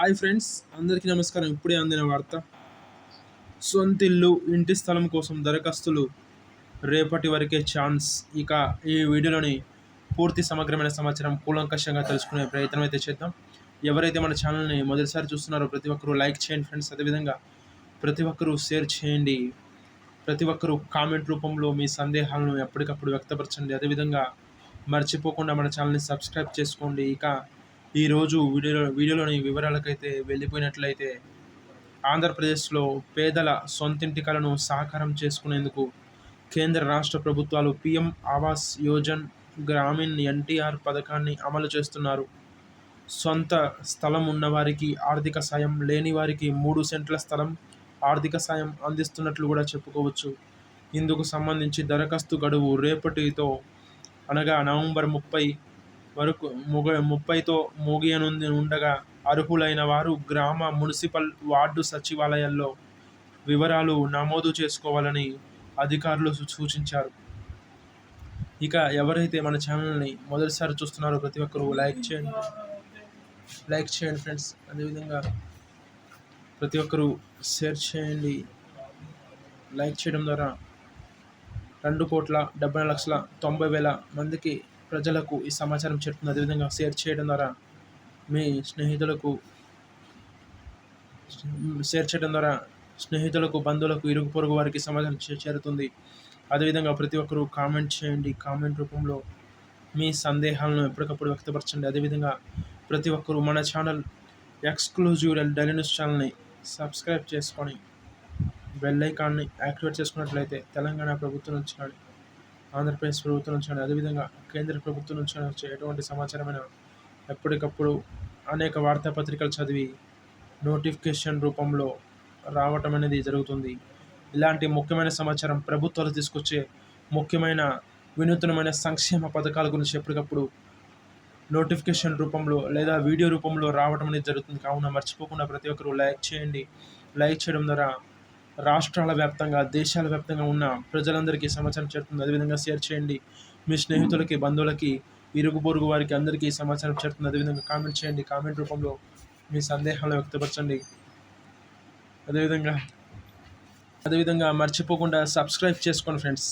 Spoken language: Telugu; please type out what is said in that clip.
హాయ్ ఫ్రెండ్స్ అందరికీ నమస్కారం. ఇప్పుడే అందిన వార్త. సొంతిల్లు ఇంటి స్థలం కోసం దరఖాస్తులు. రేపటి వరకే ఛాన్స్. ఇక ఈ వీడియోలోని పూర్తి సమగ్రమైన సమాచారం కూలంకషంగా తెలుసుకునే ప్రయత్నం అయితే చేద్దాం. ఎవరైతే మన ఛానల్ని మొదటిసారి చూస్తున్నారో ప్రతి ఒక్కరూ లైక్ చేయండి ఫ్రెండ్స్. అదేవిధంగా ప్రతి ఒక్కరూ షేర్ చేయండి. ప్రతి ఒక్కరూ కామెంట్ రూపంలో మీ సందేహాలను ఎప్పటికప్పుడు వ్యక్తపరచండి. అదేవిధంగా మర్చిపోకుండా మన ఛానల్ని సబ్స్క్రైబ్ చేసుకోండి. ఇక ఈరోజు వీడియో వీడియోలోని వివరాలకైతే వెళ్ళిపోయినట్లయితే ఆంధ్రప్రదేశ్లో పేదల సొంతింటి కలను సాకారం చేసుకునేందుకు కేంద్ర రాష్ట్ర ప్రభుత్వాలు పిఎం ఆవాస్ యోజన్ గ్రామీణ్ ఎన్టీఆర్ పథకాన్ని అమలు చేస్తున్నారు. సొంత స్థలం ఉన్నవారికి ఆర్థిక సాయం లేని వారికి మూడు సెంట్ల స్థలం ఆర్థిక సాయం అందిస్తున్నట్లు కూడా చెప్పుకోవచ్చు. ఇందుకు సంబంధించి దరఖాస్తు గడువు రేపటితో అనగా నవంబర్ ముప్పై వరకు ముగ ముప్పైతో ముగియనుంది ఉండగా అర్హులైన వారు గ్రామ మున్సిపల్ వార్డు సచివాలయాల్లో వివరాలు నమోదు చేసుకోవాలని అధికారులు సూచించారు. ఇక ఎవరైతే మన ఛానల్ని మొదటిసారి చూస్తున్నారో ప్రతి ఒక్కరూ లైక్ చేయండి. లైక్ చేయండి ఫ్రెండ్స్. అదేవిధంగా ప్రతి ఒక్కరూ షేర్ చేయండి. లైక్ చేయడం ద్వారా రెండు కోట్ల డెబ్బై లక్షల తొంభై వేల మందికి ప్రజలకు ఈ సమాచారం చెప్తుంది. అదేవిధంగా షేర్ చేయడం ద్వారా మీ స్నేహితులకు షేర్ చేయడం ద్వారా స్నేహితులకు బంధువులకు ఇరుగు పొరుగు వారికి సమాచారం చేరుతుంది. అదేవిధంగా ప్రతి ఒక్కరూ కామెంట్ చేయండి. కామెంట్ రూపంలో మీ సందేహాలను ఎప్పటికప్పుడు వ్యక్తపరచండి. అదేవిధంగా ప్రతి ఒక్కరూ మన ఛానల్ ఎక్స్క్లూజివ్ డైలీ న్యూస్ ఛానల్ని సబ్స్క్రైబ్ చేసుకొని బెల్ ఐకాన్ని యాక్టివేట్ చేసుకున్నట్లయితే తెలంగాణ ప్రభుత్వం నుంచి కానీ ఆంధ్రప్రదేశ్ ప్రభుత్వం నుంచి కానీ అదేవిధంగా కేంద్ర ప్రభుత్వం నుంచి వచ్చే ఎటువంటి సమాచారమైన ఎప్పటికప్పుడు అనేక వార్తాపత్రికలు చదివి నోటిఫికేషన్ రూపంలో రావటం అనేది జరుగుతుంది. ఇలాంటి ముఖ్యమైన సమాచారం ప్రభుత్వాలు తీసుకొచ్చే ముఖ్యమైన వినూత్నమైన సంక్షేమ పథకాల గురించి ఎప్పటికప్పుడు నోటిఫికేషన్ రూపంలో లేదా వీడియో రూపంలో రావడం అనేది జరుగుతుంది. కావున మర్చిపోకుండా ప్రతి ఒక్కరూ లైక్ చేయండి. లైక్ చేయడం ద్వారా రాష్ట్రాల వ్యాప్తంగా దేశాల వ్యాప్తంగా ఉన్న ప్రజలందరికీ సమాచారం చేరుతుంది. అదేవిధంగా షేర్ చేయండి. మీ స్నేహితులకి బంధువులకి ఇరుగు పొరుగు వారికి అందరికీ సమాచారం చేరుతుంది. అదేవిధంగా కామెంట్ చేయండి. కామెంట్ రూపంలో మీ సందేహాలను వ్యక్తపరచండి. అదేవిధంగా అదేవిధంగా మర్చిపోకుండా సబ్స్క్రైబ్ చేసుకోండి ఫ్రెండ్స్.